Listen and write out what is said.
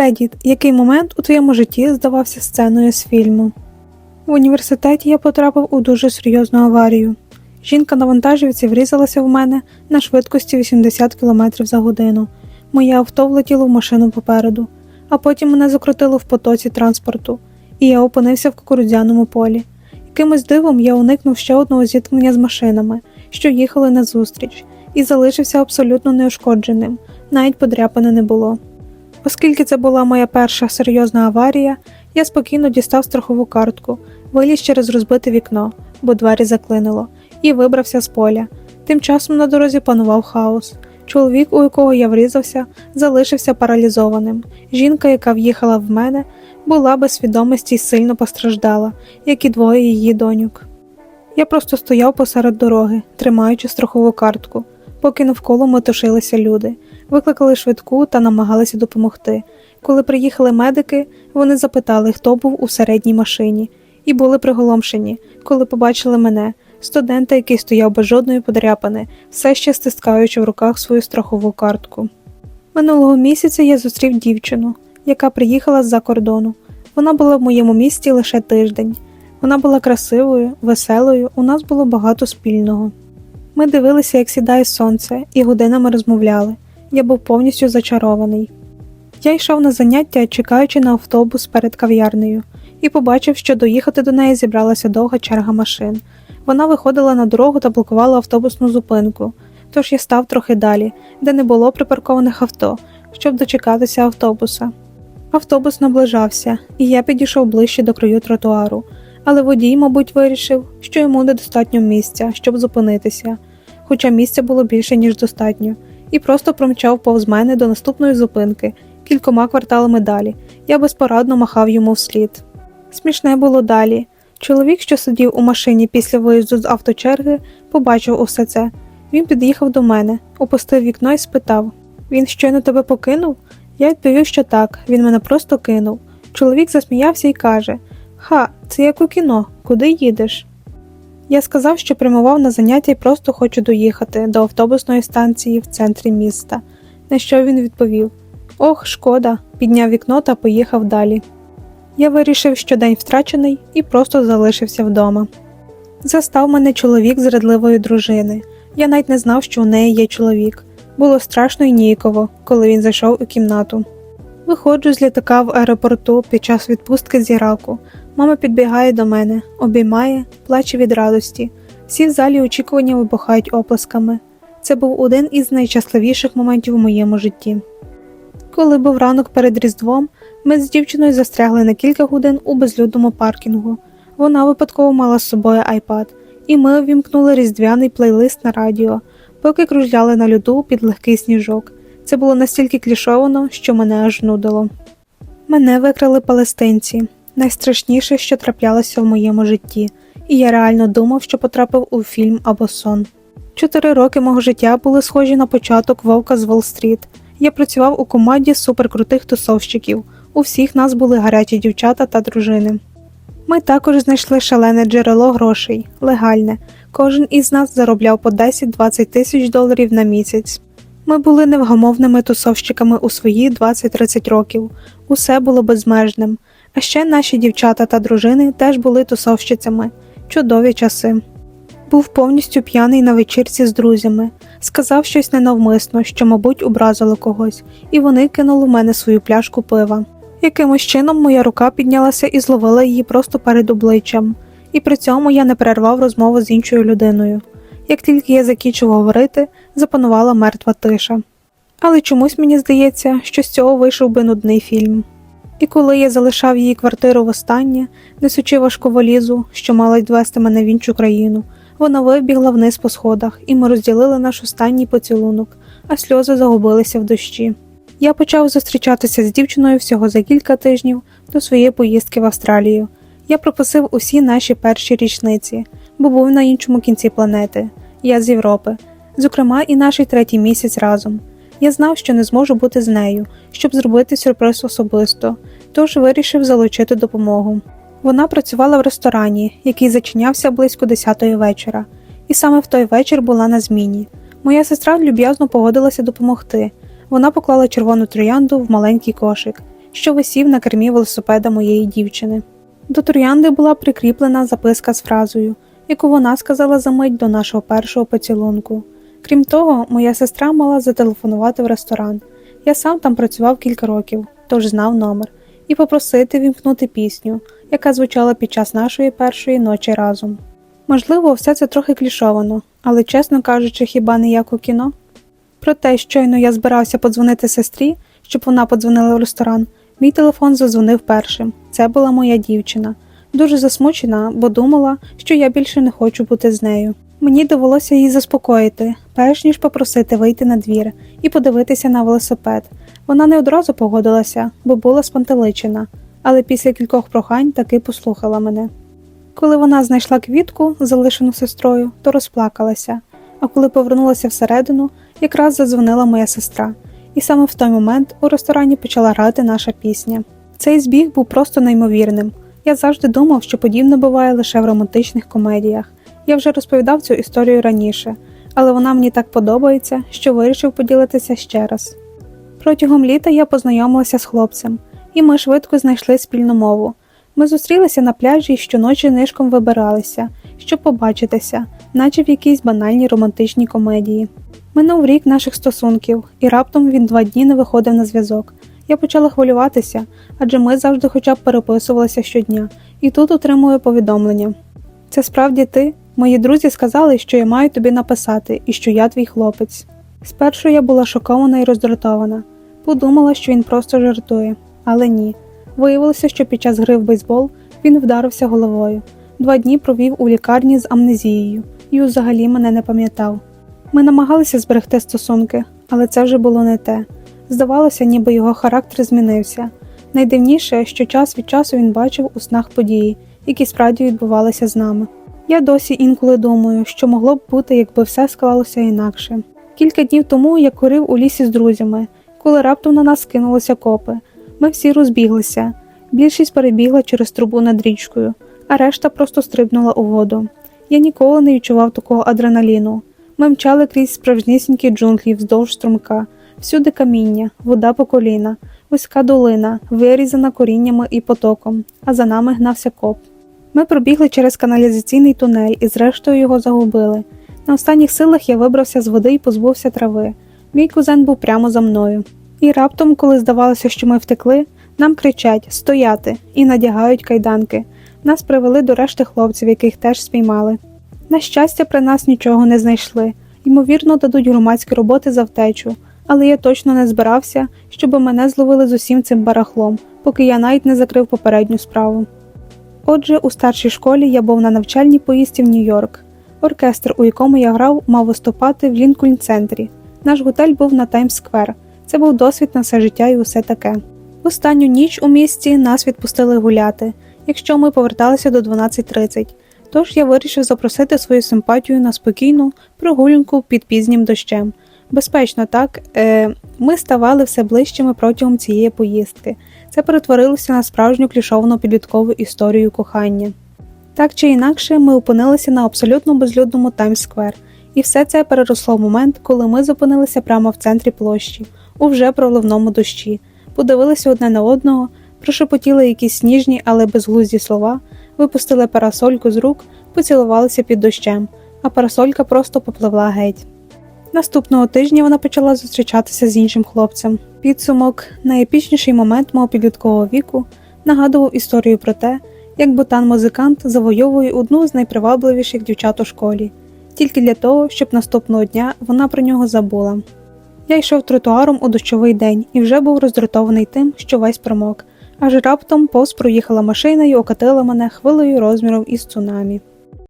Редіт, який момент у твоєму житті здавався сценою з фільму? В університеті я потрапив у дуже серйозну аварію. Жінка на вантажівці врізалася в мене на швидкості 80 км за годину. Моє авто влетіло в машину попереду, а потім мене закрутило в потоці транспорту, і я опинився в кукурудзяному полі. Якимось дивом я уникнув ще одного зіткнення з машинами, що їхали назустріч, і залишився абсолютно неушкодженим, навіть подряпини не було. Оскільки це була моя перша серйозна аварія, я спокійно дістав страхову картку, виліз через розбите вікно, бо двері заклинило, і вибрався з поля. Тим часом на дорозі панував хаос. Чоловік, у якого я врізався, залишився паралізованим. Жінка, яка в'їхала в мене, була без свідомості й сильно постраждала, як і двоє її доньок. Я просто стояв посеред дороги, тримаючи страхову картку, поки навколо метушилися люди, викликали швидку та намагалися допомогти. Коли приїхали медики, вони запитали, хто був у середній машині, і були приголомшені, коли побачили мене, студента, який стояв без жодної подряпини, все ще стискаючи в руках свою страхову картку. Минулого місяця я зустрів дівчину, яка приїхала з-за кордону. Вона була в моєму місті лише тиждень. Вона була красивою, веселою, у нас було багато спільного. Ми дивилися, як сідає сонце, і годинами розмовляли. Я був повністю зачарований. Я йшов на заняття, чекаючи на автобус перед кав'ярнею, і побачив, що доїхати до неї зібралася довга черга машин. Вона виходила на дорогу та блокувала автобусну зупинку, тож я став трохи далі, де не було припаркованих авто, щоб дочекатися автобуса. Автобус наближався, і я підійшов ближче до краю тротуару, але водій, мабуть, вирішив, що йому недостатньо місця, щоб зупинитися, хоча місця було більше, ніж достатньо, і просто промчав повз мене до наступної зупинки, кількома кварталами далі. Я безпорадно махав йому вслід. Смішне було далі. Чоловік, що сидів у машині після виїзду з авточерги, побачив усе це. Він під'їхав до мене, опустив вікно і спитав: Він щойно тебе покинув? Я відповів, що так, він мене просто кинув. Чоловік засміявся і каже: Ха, це як у кіно, куди їдеш? Я сказав, що прямував на заняття і просто хочу доїхати до автобусної станції в центрі міста. На що він відповів: Ох, шкода, підняв вікно та поїхав далі. Я вирішив, що день втрачений, і просто залишився вдома. Застав мене чоловік з радливої дружини. Я навіть не знав, що у неї є чоловік. Було страшно і ніяково, коли він зайшов у кімнату. Виходжу з літака в аеропорту під час відпустки з Іраку. Мама підбігає до мене, обіймає, плаче від радості. Всі в залі очікування вибухають оплесками. Це був один із найщасливіших моментів у моєму житті. Коли був ранок перед Різдвом, ми з дівчиною застрягли на кілька годин у безлюдному паркінгу. Вона випадково мала з собою iPad, і ми увімкнули різдвяний плейлист на радіо, поки кружляли на льоду під легкий сніжок. Це було настільки клішовано, що мене аж нудило. Мене викрали палестинці, найстрашніше, що траплялося в моєму житті, і я реально думав, що потрапив у фільм або сон. Чотири роки мого життя були схожі на початок вовка з Волл-стріт. Я працював у команді суперкрутих тусовщиків. У всіх нас були гарячі дівчата та дружини. Ми також знайшли шалене джерело грошей, легальне. Кожен із нас заробляв по 10-20 тисяч доларів на місяць. Ми були невгамовними тусовщиками у свої 20-30 років. Усе було безмежним. А ще наші дівчата та дружини теж були тусовщицями. Чудові часи. Був повністю п'яний на вечірці з друзями, сказав щось ненавмисно, що, мабуть, образило когось, і вони кинули в мене свою пляшку пива. Якимось чином моя рука піднялася і зловила її просто перед обличчям, і при цьому я не перервав розмову з іншою людиною. Як тільки я закінчив говорити, запанувала мертва тиша. Але чомусь мені здається, що з цього вийшов би нудний фільм. І коли я залишав її квартиру востаннє, несучи важку валізу, що мала відвести мене в іншу країну, вона вибігла вниз по сходах, і ми розділили наш останній поцілунок, а сльози загубилися в дощі. Я почав зустрічатися з дівчиною всього за кілька тижнів до своєї поїздки в Австралію. Я пропустив усі наші перші річниці, бо був на іншому кінці планети. Я з Європи, зокрема, і наш третій місяць разом. Я знав, що не зможу бути з нею, щоб зробити сюрприз особисто, тож вирішив залучити допомогу. Вона працювала в ресторані, який зачинявся близько 10-ї вечора, і саме в той вечір була на зміні. Моя сестра люб'язно погодилася допомогти. Вона поклала червону троянду в маленький кошик, що висів на кермі велосипеда моєї дівчини. До троянди була прикріплена записка з фразою, яку вона сказала за мить до нашого першого поцілунку. Крім того, моя сестра мала зателефонувати в ресторан. Я сам там працював кілька років, тож знав номер, і попросити вімкнути пісню, яка звучала під час нашої першої ночі разом. Можливо, все це трохи клішовано, але, чесно кажучи, хіба не як у кіно? Проте, щойно я збирався подзвонити сестрі, щоб вона подзвонила в ресторан, мій телефон задзвонив першим. Це була моя дівчина. Дуже засмучена, бо думала, що я більше не хочу бути з нею. Мені довелося її заспокоїти, перш ніж попросити вийти на двір і подивитися на велосипед. Вона не одразу погодилася, бо була спантеличена, але після кількох прохань таки послухала мене. Коли вона знайшла квітку, залишену сестрою, то розплакалася, а коли повернулася всередину, якраз задзвонила моя сестра, і саме в той момент у ресторані почала грати наша пісня. Цей збіг був просто неймовірним. Я завжди думав, що подібне буває лише в романтичних комедіях. Я вже розповідав цю історію раніше, але вона мені так подобається, що вирішив поділитися ще раз. Протягом літа я познайомилася з хлопцем, і ми швидко знайшли спільну мову. Ми зустрілися на пляжі і щоночі нишком вибиралися, щоб побачитися, наче в якійсь банальній романтичній комедії. Минув рік наших стосунків, і раптом він два дні не виходив на зв'язок. Я почала хвилюватися, адже ми завжди хоча б переписувалися щодня, і тут отримую повідомлення. Це справді ти? Мої друзі сказали, що я маю тобі написати і що я твій хлопець. Спершу я була шокована і роздратована, подумала, що він просто жартує, але ні. Виявилося, що під час гри в бейсбол він вдарився головою. Два дні провів у лікарні з амнезією і взагалі мене не пам'ятав. Ми намагалися зберегти стосунки, але це вже було не те. Здавалося, ніби його характер змінився. Найдивніше, що час від часу він бачив у снах події, які справді відбувалися з нами. Я досі інколи думаю, що могло б бути, якби все склалося інакше. Кілька днів тому я курив у лісі з друзями, коли раптом на нас кинулися копи. Ми всі розбіглися. Більшість перебігла через трубу над річкою, а решта просто стрибнула у воду. Я ніколи не відчував такого адреналіну. Ми мчали крізь справжнісінькі джунглі вздовж струмка, всюди каміння, вода по коліна, вузька долина, вирізана коріннями і потоком, а за нами гнався коп. Ми пробігли через каналізаційний тунель і зрештою його загубили. На останніх силах я вибрався з води і позбувся трави. Мій кузен був прямо за мною. І раптом, коли здавалося, що ми втекли, нам кричать стояти і надягають кайданки. Нас привели до решти хлопців, яких теж спіймали. На щастя, при нас нічого не знайшли. Ймовірно, дадуть громадські роботи за втечу, але я точно не збирався, щоб мене зловили з усім цим барахлом, поки я навіть не закрив попередню справу. Отже, у старшій школі я був на навчальній поїздці в Нью-Йорк. Оркестр, у якому я грав, мав виступати в Лінкольн центрі. Наш готель був на Таймс-сквер. Це був досвід на все життя і усе таке. В останню ніч у місті нас відпустили гуляти, якщо ми поверталися до 12.30. Тож я вирішив запросити свою симпатію на спокійну прогулянку під пізнім дощем. Безпечно так, е, ми ставали все ближчими протягом цієї поїздки. Це перетворилося на справжню клішовану підліткову історію кохання. Так чи інакше, ми опинилися на абсолютно безлюдному Таймс-сквер, і все це переросло в момент, коли ми зупинилися прямо в центрі площі, у вже проливному дощі, подивилися одне на одного, прошепотіли якісь сніжні, але безглузді слова, випустили парасольку з рук, поцілувалися під дощем, а парасолька просто попливла геть. Наступного тижня вона почала зустрічатися з іншим хлопцем. Підсумок, найепічніший момент мого підліткового віку, нагадував історію про те, як ботан-музикант завойовує одну з найпривабливіших дівчат у школі, тільки для того, щоб наступного дня вона про нього забула. Я йшов тротуаром у дощовий день і вже був роздратований тим, що весь промок, аж раптом повз проїхала машина і окатила мене хвилею розміром із цунамі.